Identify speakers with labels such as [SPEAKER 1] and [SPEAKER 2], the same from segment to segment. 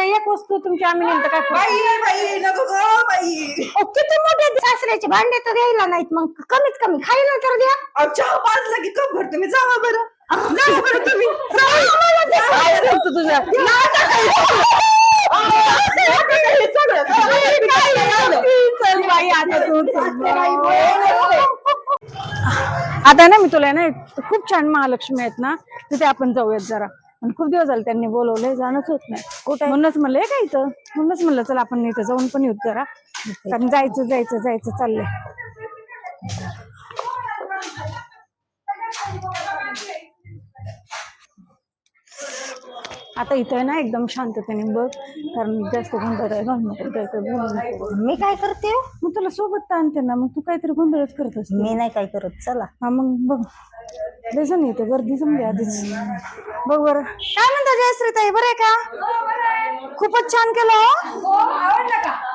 [SPEAKER 1] नाही एक वस्तू तुमची आम्ही तर काय करू?
[SPEAKER 2] बाई नको ग बाई.
[SPEAKER 1] अहो, किती मोठे सासऱ्याचे भांडे तर द्यायला नाहीत मग. कमीत कमी खायला तर द्या.
[SPEAKER 2] अहो, चहा पाजला की कप भरतो मी. जावा बरं. जावा बरं तुम्ही.
[SPEAKER 1] आम्हाला ते काय करतो तुझ्या? चल बाई, आता तू चल. आता ना मी तुला ना खूप छान महालक्ष्मी आहेत ना तिथे आपण जाऊयात जरा. आणि खूप दिवस झाले त्यांनी बोलवलंय जाणंच होत नाही. कुठे? म्हणूनच म्हणलंय का इथं? म्हणूनच म्हणलं चल आपण इथं जाऊन पण येऊ जरा. कारण जायचं जायचं जायचं चाललंय. आता इथं ना एकदम शांततेने बघ. कारण जास्त गोंधळ आहे घालू नको काही काही बोलू नको
[SPEAKER 3] मी काय करते हो?
[SPEAKER 1] मग तुला सोबत आणते ना मग तू काहीतरी गोंधळच करत असते.
[SPEAKER 3] मी नाही काय करत चला.
[SPEAKER 1] हा मग बघ. बेसन येते गर्दी जमली आधीच. बघ बरं. काय म्हणता जयश्री ताई बरं आहे का? खूपच छान केलं हो.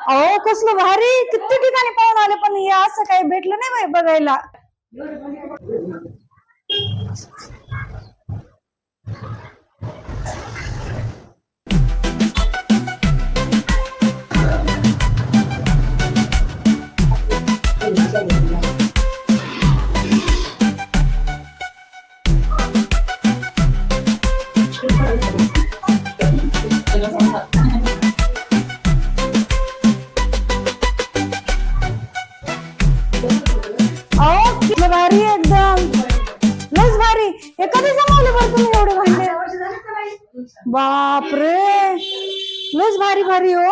[SPEAKER 1] अहो कसलं भारी. किती ठिकाणी पाहून आले पण हे असं काही भेटलं नाही बघायला. बापरे! लस भारी भारी हो.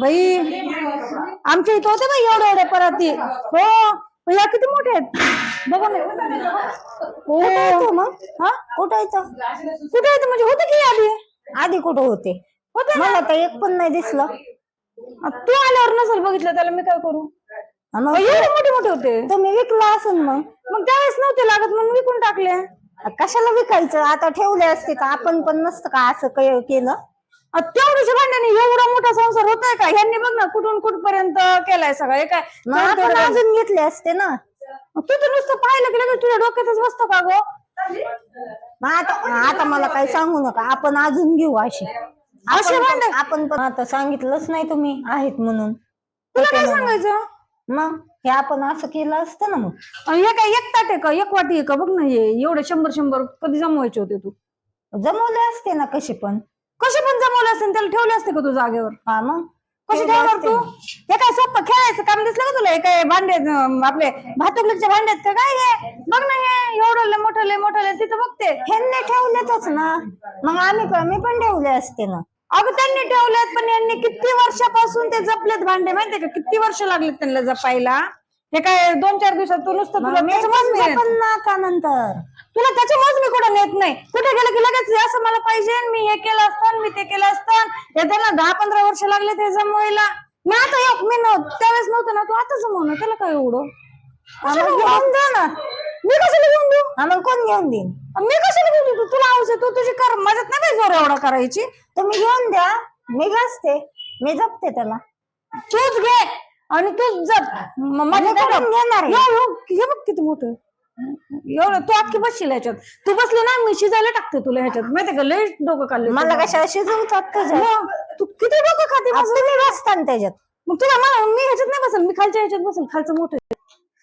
[SPEAKER 1] बाई आमच्या इथं होते बाई एवढे एवढे पराती. हो या किती मोठे आहेत? बघा ना. हो
[SPEAKER 3] मग.
[SPEAKER 1] हा?
[SPEAKER 3] कुठं येतं
[SPEAKER 1] कुठे आहेत म्हणजे होते की आधी?
[SPEAKER 3] आधी कुठं होते?
[SPEAKER 1] होते
[SPEAKER 3] मला तर एक पण नाही दिसलं.
[SPEAKER 1] तू आल्यावर नसेल बघितलं त्याला मी काय करू? एवढे मोठे मोठे होते.
[SPEAKER 3] तुम्ही विकला असून मग.
[SPEAKER 1] मग त्यावेळेस नव्हते लागत म्हणून विकून टाकले.
[SPEAKER 3] कशाला विकायचं? आता ठेवले असते तर आपण पण नसतं का असं केलं?
[SPEAKER 1] तेवढ्याच्या भांड्याने एवढा मोठा संसार होतोय का? ह्यांनी बघ ना कुठून कुठपर्यंत केलाय सगळं. हे काय?
[SPEAKER 3] मग आपण अजून घेतले असते ना.
[SPEAKER 1] तू तर नुसतं पाहिलं की लगेच तुझ्या डोक्यातच बसतो का गो?
[SPEAKER 3] मग आता आता मला काही सांगू नका. आपण अजून घेऊ असे
[SPEAKER 1] असे भांडे?
[SPEAKER 3] पण- आपण पण आता सांगितलंच नाही तुम्ही आहेत म्हणून.
[SPEAKER 1] तुला काय सांगायचं?
[SPEAKER 3] मग? हे आपण असं केलं असतं ना मग.
[SPEAKER 1] हे काय एक ताट आहे का? एक वाटी आहे का? बघ ना हे. एवढे शंभर शंभर कधी जमवायचे होते तू?
[SPEAKER 3] जमवले असते ना कसे पण.
[SPEAKER 1] कसे पण जमवले असते त्याला ठेवले असते का तू जागेवर?
[SPEAKER 3] हा मग.
[SPEAKER 1] कसे
[SPEAKER 3] ठेवले
[SPEAKER 1] ठेवणार
[SPEAKER 3] असते.
[SPEAKER 1] तू?
[SPEAKER 3] ना.
[SPEAKER 1] हे काय सोपं खेळायचं काम दिसलं का तुला? हे काय भांडे अं, आपले भातुकलीचे भांडे आहेत का? काय हे? बघ ना हे. एवढं लय मोठं लय मोठं लय तिथं बघते.
[SPEAKER 3] ह्यांनी ठेवलेतच ना. मग आम्ही पण मी पण ठेवले असते ना.
[SPEAKER 1] अगं त्यांनी ठेवलेत पण यांनी किती वर्षापासून ते जपलेत भांडे? माहितीये का? किती वर्ष लागलेत त्यांना जपायला? हे काय दोन चार दिवसात तू नुसतं तुला त्याचं.
[SPEAKER 3] जपन ना का नंतर?
[SPEAKER 1] तुला त्याच्या मज मी कुठं नेत नाही? कुठे गेलं की लगेच हे असं मला पाहिजे मी हे केलं असतं मी ते केलं असतं हे त्याला दहा पंधरा वर्ष लागले ते जमवायला. मी आता एक मी नव्ह- त्यावेळेस नव्हतं ना तू आता जमव ना त्याला काय एवढं? कशाला घेऊन दे ना. मी कशाला घेऊन देऊ?
[SPEAKER 3] हा मग कोण घेऊन देईन?
[SPEAKER 1] मी कशाला घेऊन देऊ? तुला आहे तू तुझी कर माझ्यात नाही जोर एवढा करायची?
[SPEAKER 3] तुम्ही घेऊन द्या. मी घासते. मी जपते त्याला.
[SPEAKER 1] तूच घे आणि तूच जप. म- माझ्या
[SPEAKER 3] मी कुठून घेणार आहे?
[SPEAKER 1] हे बघ- हे बघ किती मोठं. एवढं तू अख्खी बसशील ह्याच्यात. तू बसली ना मी शिजायला टाकते तुला ह्याच्यात. माहितीये का? लय डोकं काढलं
[SPEAKER 3] मला कशाला शिजवतात
[SPEAKER 1] तू किती डोकं खाते?
[SPEAKER 3] आ,
[SPEAKER 1] माझं?
[SPEAKER 3] तुम्ही बसता ना त्याच्यात.
[SPEAKER 1] मग तुला मला मी ह्याच्यात नाही बसल मी खालच्या ह्याच्यात बसल. खालचं मोठं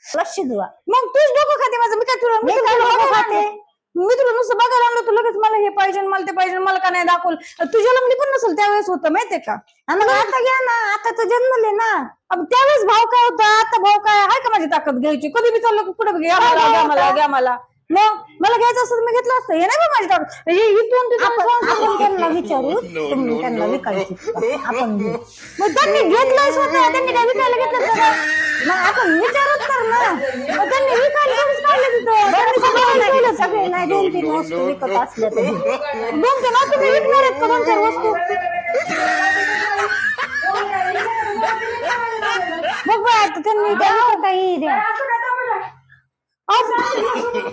[SPEAKER 3] तुला शिजवा
[SPEAKER 1] मग तूच डोकं खाते माझं. मी काय तुला मी
[SPEAKER 3] मी
[SPEAKER 1] तुला
[SPEAKER 3] काय डोकं
[SPEAKER 1] बघायला
[SPEAKER 3] खाते?
[SPEAKER 1] आणलं. मी तुला नुसतं बघायला आणलं तू लगेच मला हे पाहिजे मला ते पाहिजे मला का नाही दाखवलं? तुझ्या लग्नी पण नसेल त्यावेळेस होतं माहितीये का?
[SPEAKER 3] हा, मग आता घ्या ना. आता तर जन्मले ना.
[SPEAKER 1] अब त्यावेळेस भाव काय होता? आता भाव काय? आहे का माझी ताकद घ्यायची? कधी की कुठं घ्या. मला घ्या मला घ्या मला मग मला घ्यायचं असतं मी घेतलं असतं. हे नाही बा माझी ताकद हे इथून तिथून सोडून-
[SPEAKER 3] आपण त्यांना विचारू. तुम्ही त्यांना विकायची. आपण घेऊ
[SPEAKER 1] मग त्यांनी घेतलंय स्वतः. त्यांनी काय विकायला घेतलं काय?
[SPEAKER 3] मग आपण विचारत तर ना.
[SPEAKER 1] मग त्यांनी विकायला कधीच काढलं तिथं. त्यांनी सगळं विकलं.
[SPEAKER 3] नाही सगळे नाही दोन तीन वस्तू विकत असल्या तर.
[SPEAKER 1] दोन तीन आता तुम्ही विकणार आहेत का? दोन चार वस्तू? बघ बाय आता त्यांनी
[SPEAKER 3] द्या हो काही द्या.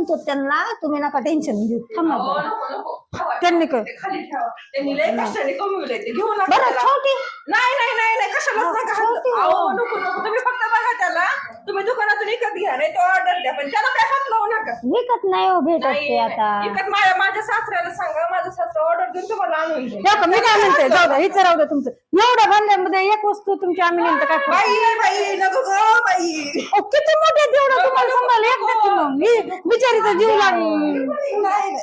[SPEAKER 3] आम्ही बोलतो त्यांना तुम्ही नका टेन्शन घेऊ थांबा जरा.
[SPEAKER 1] त्यांनी. काय?
[SPEAKER 2] ते खाली ठेवा. त्यांनी लय कष्टाने कमविलंय ते घेऊ नका
[SPEAKER 3] बरं
[SPEAKER 2] त्याला.
[SPEAKER 3] छोटी
[SPEAKER 2] नाही नाही नाही नाही कशालाच नका
[SPEAKER 3] छोटी
[SPEAKER 2] हात-. अहो नको नको तुम्ही फक्त बघा त्याला तुम्ही दुकानातून विकत घ्या नाही तो ऑर्डर द्या पण त्याला
[SPEAKER 3] विकत नाही हो भेटत ते आता.
[SPEAKER 2] विकत माझ्या माझ्या सासऱ्याला सांगा माझा सासरा ऑर्डर देऊन तुम्हाला आणून देईल.
[SPEAKER 1] का मी काय म्हणते? जाऊ द्या हिचं राहू द्या तुमचं. एवढ्या भांड्यामध्ये एक वस्तू तुमची आम्ही नेमकं काय करू?
[SPEAKER 2] बाई बाई नको ग बाई.
[SPEAKER 1] अहो, किती मोठे एवढं तुम्हाला सांगायला एक देते मग मी बिचारीचा जीव लागला.
[SPEAKER 2] नाही नाही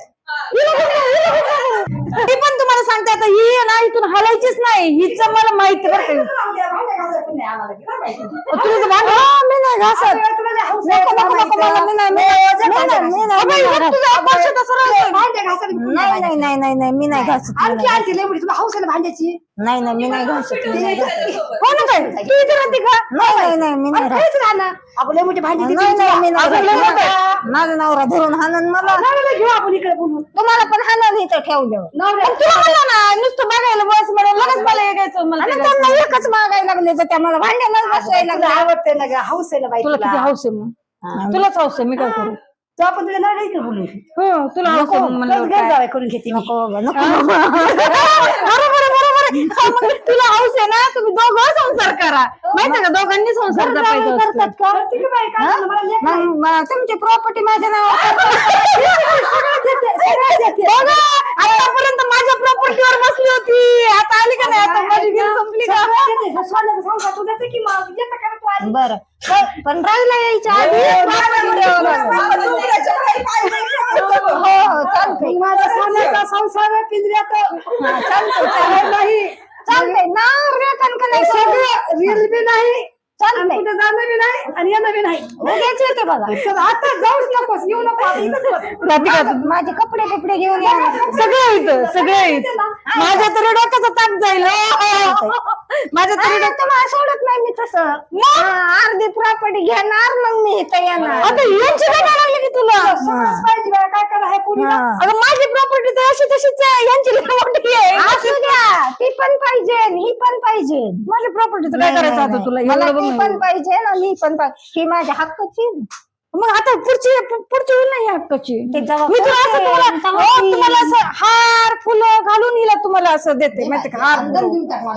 [SPEAKER 1] ती पण तुम्हाला सांगते आता ही आहे ना इथून हलायचीच नाही. हिच मला माहिती बरं का. तर भांडं- हा, मी नाही घासत नको, नको, नको, मला मी नाही, मी नाही, मी नाही, मी नाही, मी नाही घासत. तुझं अपयश तसं राहतं.
[SPEAKER 3] नाही नाही नाही नाही नाही मी नाही घासत मी
[SPEAKER 4] आणखी आणखी लय मोठी तुला हौस आहे ना भांड्याची
[SPEAKER 3] नाही नाही मी नाही घासत मी नाही घासत
[SPEAKER 1] हो ना काय तू इथे राहते का
[SPEAKER 3] नाही नाही नाही मी नाही
[SPEAKER 4] राहणार आपण लय मोठी भांडी
[SPEAKER 3] नाही नाही मी नाही माझा नवरा धरून हाणन मला.
[SPEAKER 4] घेऊ आपण इकडे बोलू
[SPEAKER 3] तुम्हाला पण हाणन इथं ठेवल्यावर.
[SPEAKER 4] नवऱ्या
[SPEAKER 1] तुला ना नुसतं बघायला बस म्हणून लगेच मला घ्यायचं मला
[SPEAKER 3] आणि
[SPEAKER 1] ते
[SPEAKER 3] त्यांना. एकच मागायला लागले तर त्या मला भांड्यालाच बसवायला लागले
[SPEAKER 4] आवडते ना ग हौस आहे ना बाई
[SPEAKER 1] तुला
[SPEAKER 4] तुला.
[SPEAKER 1] किती हौस आहे मग? तुलाच हौस आहे मी काय करू?
[SPEAKER 4] तो आपण तुझ्या नवऱ्या इकडे बोलू?
[SPEAKER 1] हो तुला हौस आहे म्हणलं
[SPEAKER 4] बस घर जावई करून घेते मी.
[SPEAKER 3] नको बाबा, नको. बाबा.
[SPEAKER 1] बरोबर आहे, बरोबर आहे. हा, मग तुला हौस आहे ना तुम्ही दोघं संसार करा. माहितीये का? दोघांनी संसार जपायचा असतो.
[SPEAKER 3] मग मग तुमची प्रॉपर्टी माझ्या नावावर.
[SPEAKER 1] बघा आतापर्यंत माझ्या प्रॉपर्टीवर बसली होती. आता आली का नाही? आता माझी गिर संपली का?
[SPEAKER 3] बरं. पण- राहिला यायच्या आधी. property द्यावं लागेल. हो हो चालतंय.
[SPEAKER 4] सोन्याचा संसार पिंजऱ्यात.
[SPEAKER 3] हा, चालतंय
[SPEAKER 4] चालत नाही
[SPEAKER 3] चालतंय नाही
[SPEAKER 4] सगळं रील बी नाही
[SPEAKER 3] चालतंय.
[SPEAKER 4] कुठे जाणं बी नाही आणि येणं बी नाही
[SPEAKER 3] उद्याच येते बघा.
[SPEAKER 4] चल आता जाऊच नकोस येऊ नको आता इथंच बस.
[SPEAKER 1] राधिका
[SPEAKER 3] माझे कपडे बिपडे घेऊन या.
[SPEAKER 1] सगळं इथं सगळं माझ्या तरी डोक्याचा ताप जाईल. हो. माझ्या तरी
[SPEAKER 3] अरे, तुम्हाला सोडत नाही मी तसं. हा, अर्धी प्रॉपर्टी घेणार मग मी इथं येणार.
[SPEAKER 1] आता यांची काय लागली की तुला
[SPEAKER 4] समज पाहिजे काय करा हे
[SPEAKER 3] हा.
[SPEAKER 1] अगं माझी प्रॉपर्टी तर अशी तशीच आहे. यांची लई मोठी आहे.
[SPEAKER 3] असू द्या ती पण पाहिजे ही पण पाहिजे.
[SPEAKER 1] माझ्या प्रॉपर्टीचं काय
[SPEAKER 3] नाही,
[SPEAKER 1] करायचं
[SPEAKER 3] नाही,
[SPEAKER 1] आता तुला.
[SPEAKER 3] मला
[SPEAKER 1] एवढं बघ
[SPEAKER 3] पण
[SPEAKER 1] ना.
[SPEAKER 3] पाहिजे ना मी पण पाहिजे ही माझ्या हक्काची.
[SPEAKER 1] मग आता पुढची पुढची होईल नाही हक्काची? मी तुला असं तुम्हाला हो, तुम्हाला असं हार फुलं घालून हिला तुम्हाला असं देते. माहिती का हार.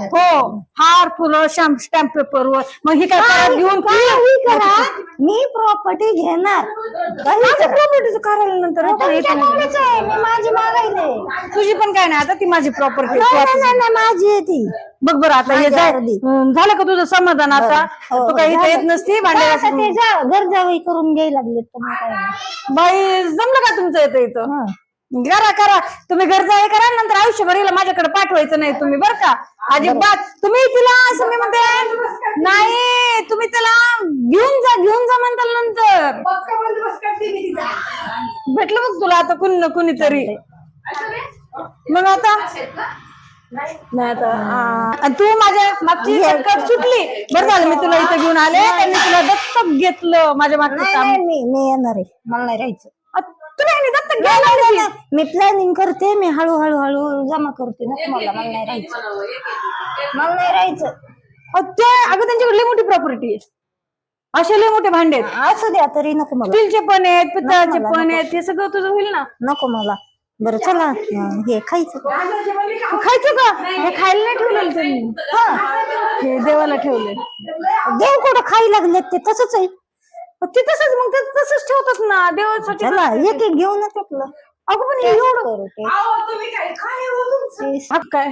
[SPEAKER 1] हो हार फुलं स्टॅम्प स्टॅम्प पेपर वर. मग ही काय परत घेऊन
[SPEAKER 3] काही करा? मी प्रॉपर्टी घेणार. काही करा.
[SPEAKER 1] प्रॉपर्टीचं करायला नंतर हो
[SPEAKER 3] तुमच्या
[SPEAKER 1] नाही.
[SPEAKER 3] आहे. मी माझी मागायले
[SPEAKER 1] तुझी पण काय नाही आता ती माझी प्रॉपर्टी
[SPEAKER 3] नाही नाही, नाही नाही, माझी आहे ती.
[SPEAKER 1] बघ बरं आता हे
[SPEAKER 3] माझी
[SPEAKER 1] जाय.
[SPEAKER 3] अर्धी.
[SPEAKER 1] हं, झालं का तुझं समाधान आता?
[SPEAKER 3] हो,
[SPEAKER 1] तू काही इथं. येत नसती
[SPEAKER 3] ते जा जावई करून घ्यायला लागले तर मग काय
[SPEAKER 1] बाई जमलं का तुमचं येतं इथं?
[SPEAKER 3] हं.
[SPEAKER 1] करा करा. तुम्ही घरचा हे करा नंतर आयुष्यभर हिला माझ्याकडे पाठवायचं नाही तुम्ही बरं का? अजिबात. तुम्ही तिला असं मी म्हणते नाही तुम्ही त्याला घेऊन जा घेऊन जा म्हणताल नंतर.
[SPEAKER 4] पक्का बंदोबस्त करते मी तिचा.
[SPEAKER 1] भेटलं बघ तुला आता कुणी ना कुणीतरी मग आता? नाही तू माझ्या मागची कटकट सुटली बरं झालं मी तुला इथं घेऊन आले त्यांनी तुला दत्तक घेतलं माझ्या मागचं काम
[SPEAKER 3] नाही मी मी येणार आहे मला नाही राहायचं
[SPEAKER 1] आ, तुला यांनी दत्तक घ्यायला लावली.
[SPEAKER 3] मी प्लॅनिंग करते मी हळू हळू हळू जमा करते नको मला मला नाही राहायचं मला नाही राहायचं
[SPEAKER 1] अ, ते अगं त्यांच्याकडे लई मोठी प्रॉपर्टी आहे असे लई मोठे भांडे आहेत
[SPEAKER 3] असू द्या तरी नको मला
[SPEAKER 1] स्टीलचे पण आहेत पितळाचे पण. आहेत हे सगळं तुझं होईल ना
[SPEAKER 3] नको मला बरं चला हं, हे खायचं.
[SPEAKER 1] खायचं का? हे खायला नाही ठेवलेलं त्यांनी हे. देवाला ठेवले
[SPEAKER 3] देव कुठं खाई लागले ते? तसंच आहे.
[SPEAKER 1] ते तसंच मग ते तसंच ठेवतच ना देवासाठी
[SPEAKER 3] चला एक एक घेऊन टाकलं
[SPEAKER 1] अगं पण हे एवढं
[SPEAKER 3] करू ते.
[SPEAKER 2] अहो, तुम्ही काय काय हो तुमचं?
[SPEAKER 3] ते-
[SPEAKER 1] अगं काय?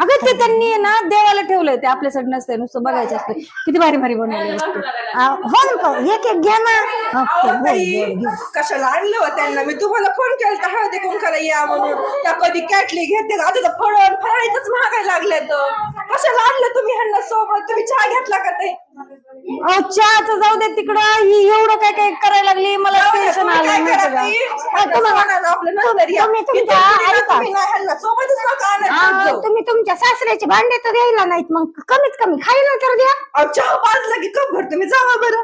[SPEAKER 1] अगं ते त्यांनी आहे ना देवाला ठेवलंय ते आपल्यासाठी नसते नुसतं बघायचं असतं किती भारी भारी बनवलेलं असतं
[SPEAKER 3] आ, हो ना पण एक एक घ्या ना. हा, बोल, बोल.
[SPEAKER 2] कशाला आणलं हो त्यांना? मी तुम्हाला फोन केला हळदी कुंकाला या म्हणून. त्या कधी कॅटली घेते आता तर फळ फराळीच महागायला लागले तर कशाला आणलं तुम्ही ह्यांना सोबत? तुम्ही चहा घेतला का ते?
[SPEAKER 1] अहो चहाचं जाऊ दे तिकडं. ही एवढं काय काय करायला लागली? मला टेन्शन
[SPEAKER 2] तुम्ही
[SPEAKER 1] आलं
[SPEAKER 2] काय
[SPEAKER 1] माहिती
[SPEAKER 2] करा
[SPEAKER 1] का?
[SPEAKER 2] ताई? ह्यांना सोडायला आपलं नंतर या.
[SPEAKER 3] तुम्ही तुमच्या ऐका.
[SPEAKER 2] तुम्ही ना ह्यांना सोबतच नका आणत
[SPEAKER 3] आ,
[SPEAKER 2] जाऊ.
[SPEAKER 3] तुम्ही तुमच्या सासऱ्याचे भांडे तर द्यायला नाहीत. मग कमीत कमी खायला तर द्या.
[SPEAKER 2] अहो, चहा पाजला की कप भर तुम्ही जावा बरं.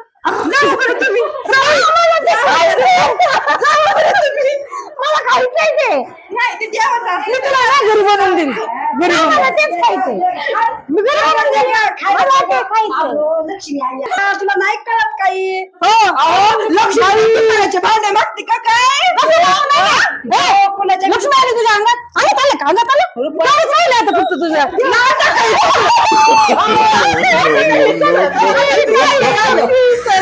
[SPEAKER 3] मला खायचंय ते.
[SPEAKER 1] मी तुला ना घरी बनवून देईन घरी
[SPEAKER 3] मला तेच खायचंय
[SPEAKER 1] मी घरी बनवून देईन
[SPEAKER 3] मला ते
[SPEAKER 4] आहे. हा, तुला नाही कळत काही
[SPEAKER 1] हो लक्ष्मी
[SPEAKER 2] पितळाचे भांडे मागते का काय
[SPEAKER 1] लक्ष्मी आली तुझ्या अंगात अंगात आलं का अंगात आलं तेवढंच राहिलं आता फक्त तुझं बाई,
[SPEAKER 3] अहो, खरं सांगते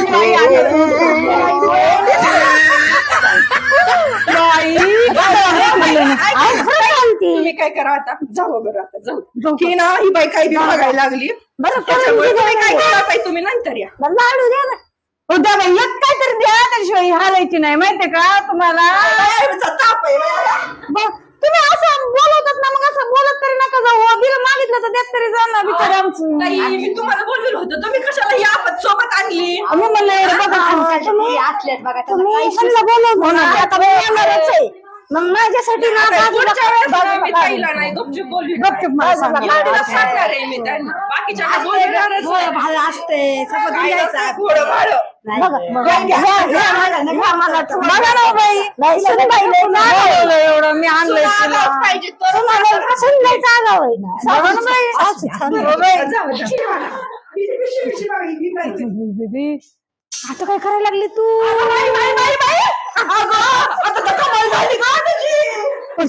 [SPEAKER 2] तुम्ही काय करा आता जाऊ बरं आता जाऊ ही ना ही बाई काय बी बघायला लागली
[SPEAKER 3] बरं,
[SPEAKER 2] त्याच्यामुळे तुम्ही काय. करा बाई तुम्ही नंतर या
[SPEAKER 3] लाडू द्या ना
[SPEAKER 1] उद्या बाई एक काहीतरी द्या त्याशिवाय हालायची नाही माहितीये का तुम्हाला
[SPEAKER 2] ताप आहे
[SPEAKER 1] तुम्ही असं बोलवतात ना मग असं बोलत तरी नका जाऊ. बिल मागितलं तर देत तरी जा ना बिचारे आमचं.
[SPEAKER 2] ताई, मी तुम्हाला बोललेलं होतं. तुम्ही कशाला ही आपत सोबत आणली?
[SPEAKER 1] आम्ही म्हणलं बघा
[SPEAKER 4] तुम्ही असल्यात बघा त्याला
[SPEAKER 3] तुम्ही
[SPEAKER 4] काही
[SPEAKER 3] म्हणलं बोलवतो ना आता मी येणारच आहे. मग माझ्यासाठी ना बाजूला
[SPEAKER 2] पुढच्या वेळेस ना मी
[SPEAKER 3] बाजूला
[SPEAKER 2] ताईला नाही गपचूप बोलली
[SPEAKER 1] गपचूप मला सांगा.
[SPEAKER 2] ताईला सांगणार आहे मी त्यांना. बाकीच्या
[SPEAKER 4] असते घ्यायचा
[SPEAKER 2] घोडं भाडं.
[SPEAKER 1] एवढं मी आणलंय आता काय करायला लागली तू?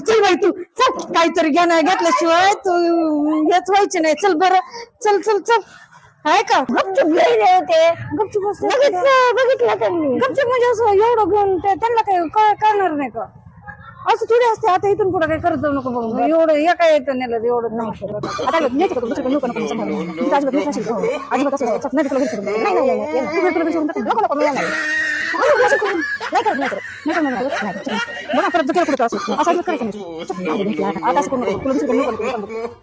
[SPEAKER 1] चल बाई तू. चल काहीतरी घ्या नाही घेतल्याशिवाय तू हेच व्हायचे नाही. चल बरं. चल चल चल. आहे का
[SPEAKER 3] गपचूप गेले होते
[SPEAKER 1] गपचूप बस
[SPEAKER 3] लगेच बघितलं त्यांनी
[SPEAKER 1] गपचूप म्हणजे असं एवढं घेऊन ते- त्यांना काही कळ- कळणार नाही का असं थोडी असते आता इथून पुढे काही करत जाऊ नको बघ एवढं एका येतं नेलं एवढं नाही आता दुसरीकडे नको नको अजिबात? हो. अजिबात असं असं- नाही तुला घरी सोडून जाऊ. नाही नाही नाही, नाही तू घरी तुला घरी सोडून टाक. नको नको मी येणार नाही. नको, नको, असं करू. नाही करत नाही करत नाही करत, नाही करत, नाही करत. चल. बघा परत जर कुठे असं असं अजिबात करायचं नाही. चल, नाही, नाही, नाही, आता असं करू नको. तुला दुसरीकडे नको,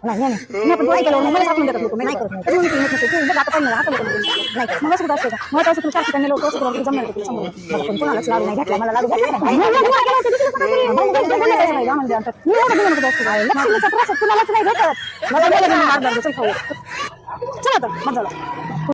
[SPEAKER 1] नाही नाही मी आपण दोघी केलं, मला सापडून देतात लोकं. मी नाही करत, अजून मी तुला तू बघ आता काय आता नको, नाही करत. मग असं का? मग असं तुला ठिकाणी लोकं असं करून जमणार तुला समोर? बघा, पण कोणालाच लाडू नाही घेतला, मला लाडू घेतला नाही. भेटत. मला बोलायला नाही मारणार,